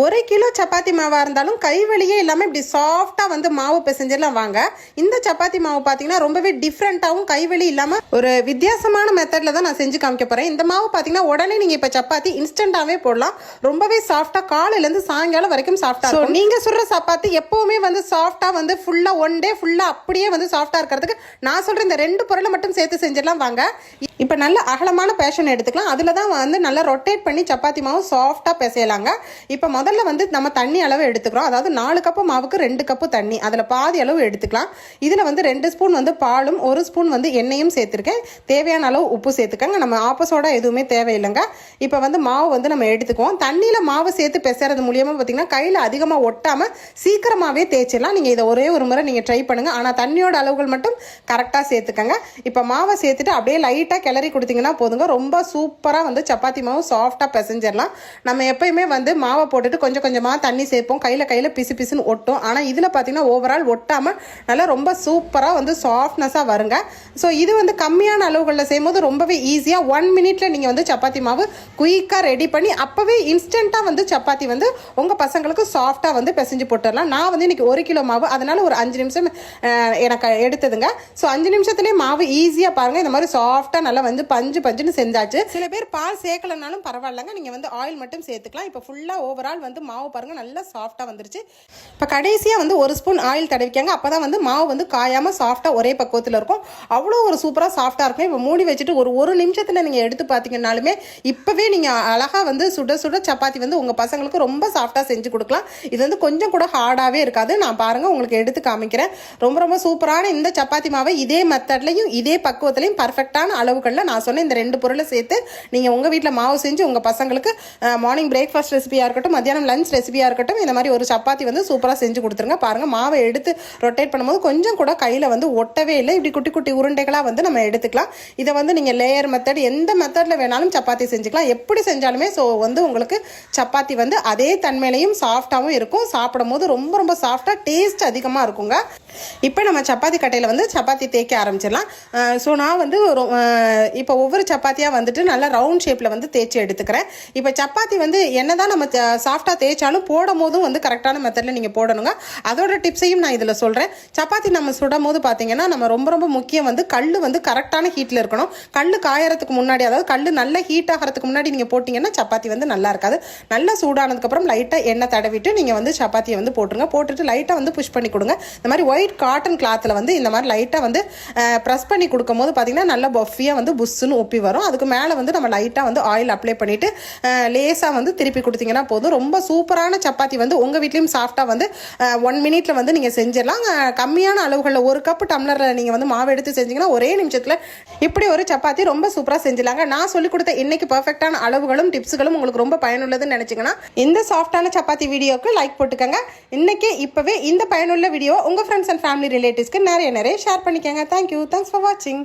ஒரு கிலோ சப்பாத்தி மாவாக இருந்தாலும் கைவலியே இல்லாமல் இப்படி சாஃப்டாக வந்து மாவு பிசைஞ்சிடலாம். வாங்க. இந்த சப்பாத்தி மாவு பார்த்தீங்கன்னா ரொம்பவே டிஃப்ரெண்ட்டாகவும் கைவலி இல்லாமல் ஒரு வித்தியாசமான மெத்தடில் தான் நான் செஞ்சு காமிக்க போகிறேன் இந்த மாவு பார்த்தீங்கன்னா உடனே நீங்கள் இப்போ சப்பாத்தி இன்ஸ்டண்ட்டாகவே போடலாம். ரொம்பவே சாஃப்டாக காலையிலேருந்து சாயங்காலம் வரைக்கும் சாஃப்டாக இருக்கும். நீங்கள் சுடுற சப்பாத்தி எப்போவுமே வந்து சாஃப்டாக வந்து ஃபுல்லாக ஒன் டே ஃபுல்லாக அப்படியே வந்து சாஃப்டாக இருக்கிறதுக்கு நான் சொல்கிற இந்த ரெண்டு பொருளை மட்டும் சேர்த்து செஞ்சிடலாம். வாங்க. இப்போ நல்ல அகலமான பேஷன் எடுத்துக்கலாம். அதில் தான் வந்து நல்லா ரொட்டேட் பண்ணி சப்பாத்தி மாவு சாஃப்டாக பிசையலாங்க. இப்போ முதல்ல வந்து நம்ம தண்ணி அளவு எடுத்துக்கிறோம். அதாவது நாலு கப்பு மாவுக்கு ரெண்டு கப்பு தண்ணி. அதில் பாதி அளவு எடுத்துக்கலாம். இதில் வந்து ரெண்டு ஸ்பூன் வந்து பாலும் ஒரு ஸ்பூன் வந்து எண்ணெயும் சேர்த்துருக்கேன். தேவையான அளவு உப்பு சேர்த்துக்கங்க. நம்ம ஆப்போசோட எதுவுமே தேவையில்லைங்க. இப்போ வந்து மாவு வந்து நம்ம எடுத்துக்குவோம். தண்ணியில் மாவு சேர்த்து பெசறது மூலியமாக பார்த்தீங்கன்னா கையில் அதிகமாக ஒட்டாமல் சீக்கிரமாகவே தேய்ச்சிடலாம். நீங்கள் இதை ஒரே ஒரு முறை நீங்கள் ட்ரை பண்ணுங்கள் ஆனால் தண்ணியோட அளவுகள் மட்டும் கரெக்டாக சேர்த்துக்கங்க. இப்போ மாவை சேர்த்துட்டு அப்படியே லைட்டாக கிளறி கொடுத்தீங்கன்னா போதுங்க. ரொம்ப சூப்பராக வந்து சப்பாத்தி மாவு சாஃப்டாக பிசைஞ்சிடலாம். நம்ம எப்பயுமே வந்து மாவை போட்டு போட்டுட்டு கொஞ்சம் கொஞ்சமாக தண்ணி சேர்ப்போம். கையில் கையில் பிசு பிசுன்னு ஒட்டும். ஆனால் இதில் பார்த்தீங்கன்னா ஓவரால் ஒட்டாமல் நல்லா ரொம்ப சூப்பராக வந்து சாஃப்ட்னஸாக வருங்க. ஸோ இது வந்து கம்மியான அளவுகளில் செய்யும்போது ரொம்பவே ஈஸியாக ஒன் மினிட்ல நீங்கள் வந்து சப்பாத்தி மாவு குயிக்காக ரெடி பண்ணி அப்போவே இன்ஸ்டண்ட்டாக வந்து சப்பாத்தி வந்து உங்கள் பசங்களுக்கு சாஃப்டாக வந்து பிசைஞ்சு போட்டுடலாம். நான் வந்து இன்றைக்கி ஒரு கிலோ மாவு அதனால் ஒரு அஞ்சு நிமிஷம் எனக்கு எடுத்ததுங்க. ஸோ அஞ்சு நிமிஷத்துலேயே மாவு ஈஸியாக பாருங்கள் இந்த மாதிரி சாஃப்டாக நல்லா வந்து பஞ்சு பஞ்சுன்னு செஞ்சாச்சு. சில பேர் பால் சேர்க்கலனாலும் பரவாயில்லங்க. நீங்கள் வந்து ஆயில் மட்டும் சேர்த்துக்கலாம். இப்போ ஃபுல்லாக ஓவரால் வந்து மாவு பாருங்கள் நல்லா சாஃப்டாக வந்துருச்சு. இப்போ கடைசியாக வந்து ஒரு ஸ்பூன் ஆயில் தடவிக்காங்க. அப்போ தான் வந்து மாவு வந்து காயாமல் சாஃப்டாக ஒரே பக்குவத்தில் இருக்கும். அவ்வளோ ஒரு சூப்பராக சாஃப்டாக இருக்கும். இப்போ மூடி வச்சுட்டு ஒரு ஒரு நிமிஷத்தில் நீங்கள் எடுத்து பார்த்தீங்கன்னாலுமே இப்போவே நீங்கள் அழகாக வந்து சுட சுட சப்பாத்தி வந்து உங்கள் பசங்களுக்கு ரொம்ப சாஃப்டாக செஞ்சு கொடுக்கலாம். இது வந்து கொஞ்சம் கூட ஹார்டாகவே இருக்காது. நான் பாருங்கள் உங்களுக்கு எடுத்து காமிக்கிறேன். ரொம்ப ரொம்ப சூப்பரான இந்த சப்பாத்தி மாவை இதே மெத்தட்லையும் இதே பக்குவத்துலையும் பர்ஃபெக்டான அளவுகளில் நான் சொன்ன இந்த ரெண்டு பொருளை சேர்த்து நீங்கள் உங்கள் வீட்டில் மாவு செஞ்சு உங்கள் பசங்களுக்கு மார்னிங் பிரேக்ஃபாஸ்ட் ரெசிபியாக இருக்கட்டும் மத்தியானம் லஞ்ச் ரெசிபியாக இருக்கட்டும் இந்த மாதிரி ஒரு சப்பாத்தி வந்து சூப்பராக செஞ்சு கொடுத்துருங்க. பாருங்கள் மாவை எடுத்து ரொட்டேட் பண்ணும்போது கொஞ்சம் கூட கையில் வந்து ஒட்டவே இல்லை. இப்படி குட்டி குட்டி உருண்டைகளாக வந்து நம்ம எடுத்துக்கலாம். இதை வந்து நீங்கள் லேயர் மெத்தட் எந்த மெத்தடில் வேணாலும் சப்பாத்தி செஞ்சுக்கலாம். எப்படி செஞ்சாலுமே ஸோ வந்து உங்களுக்கு சப்பாத்தி வந்து அதே தன்மையிலையும் சாஃப்டாகவும் இருக்கும். சாப்பிடும் போது ரொம்ப ரொம்ப சாஃப்டாக டேஸ்ட் அதிகமாக இருக்குங்க. இப்போ நம்ம சப்பாத்தி கட்டையில் வந்து சப்பாத்தி தேய்க்க ஆரம்பிச்சிடலாம். ஸோ நான் வந்து ஒரு இப்போ ஒவ்வொரு சப்பாத்தியாக வந்துட்டு நல்லா ரவுண்ட் ஷேப்பில் வந்து தேய்ச்சி எடுத்துக்கிறேன். இப்போ சப்பாத்தி வந்து என்னதான் நம்ம சாஃப்டாக தேய்ச்சாலும் போடும் போதும் வந்து கரெக்டான மெத்தடில் நீங்கள் போடணுங்க. அதோட டிப்ஸையும் நான் இதில் சொல்கிறேன் சப்பாத்தி நம்ம சுடும் போது பார்த்தீங்கன்னா நம்ம ரொம்ப ரொம்ப முக்கியம் வந்து கல் வந்து கரெக்டான ஹீட்டில் இருக்கணும். கல் காயறதுக்கு முன்னாடி அதாவது கல் நல்ல ஹீட் ஆகிறதுக்கு முன்னாடி நீங்கள் போட்டிங்கன்னா சப்பாத்தி வந்து நல்லா இருக்காது. நல்லா சூடானதுக்கப்புறம் லைட்டாக எண்ணெய் தடவிட்டு நீங்கள் வந்து சப்பாத்தியை வந்து போட்டுருங்க. போட்டுட்டு லைட்டாக வந்து புஷ் பண்ணி கொடுங்க. இந்த மாதிரி ஒயிட் காட்டன் கிளாத்தில் வந்து இந்த மாதிரி லைட்டாக வந்து ப்ரெஸ் பண்ணி கொடுக்கும்போது பார்த்தீங்கன்னா நல்லா பஃபியாக வந்து புஷ்ஷுன்னு ஒப்பி வரும். அதுக்கு மேலே வந்து நம்ம லைட்டாக வந்து ஆயில் அப்ளை பண்ணிவிட்டு லேசாக வந்து திருப்பி கொடுத்தீங்கன்னா போதும். ரொம்ப ரொம்ப சூப்பரான சப்பாத்தி வந்து உங்கள் வீட்லேயும் சாஃப்டாக வந்து ஒன் மினிட்ல வந்து நீங்கள் செஞ்சிடலாம். கம்மியான அளவுகளில் ஒரு கப்பு டம்ளரில் நீங்கள் வந்து மாவு எடுத்து செஞ்சீங்கன்னா ஒரே நிமிஷத்தில் இப்படி ஒரு சப்பாத்தி ரொம்ப சூப்பராக செஞ்சிடலாங்க. நான் சொல்லிக் கொடுத்த இன்னைக்கு பர்ஃபெக்டான அளவுகளும் டிப்ஸுகளும் உங்களுக்கு ரொம்ப பயனுள்ளதுன்னு நினச்சிங்கன்னா இந்த சாஃப்டான சப்பாத்தி வீடியோக்கு லைக் போட்டுக்கோங்க. இன்னைக்கு இப்போவே இந்த பயனுள்ள வீடியோ உங்கள் ஃப்ரெண்ட்ஸ் அண்ட் ஃபேமிலி ரிலேட்டிவ்ஸ்க்கு நிறைய நிறைய ஷேர் பண்ணிக்கோங்க. தேங்க்யூ தேங்க்ஸ் ஃபார் வாட்சிங்